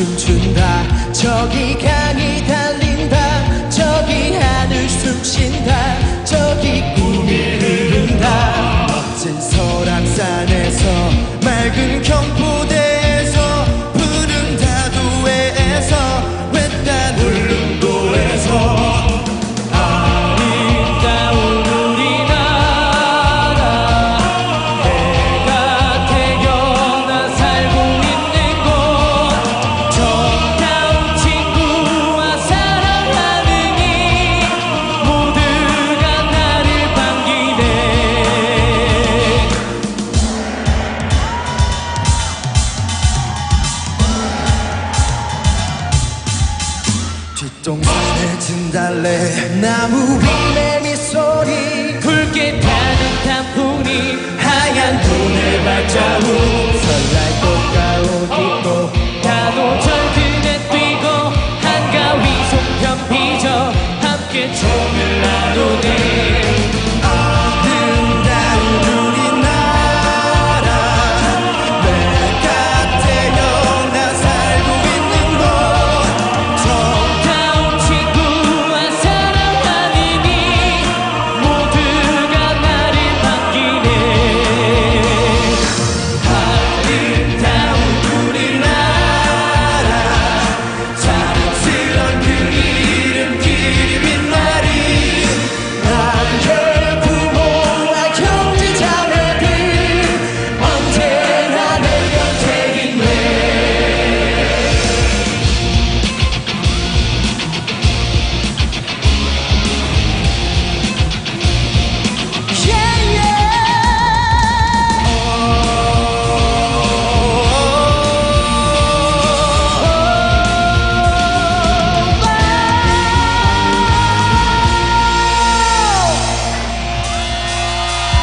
춤춘다. 저기 강이 달린다. 저기 하늘 숨 쉰다. 저기 꿈이 흐른다. 멋진 설악산에서 맑은 경포 동그래진 달래. 나무 위의 미소리. 굵게 가득한 풍이 하얀 눈에 발자국. 설날 꽃가 옷 입고 단오절 등에 뛰고 한가위 송편 빚어 함께 춰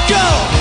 go!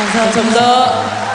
감사합니다. 감사합니다.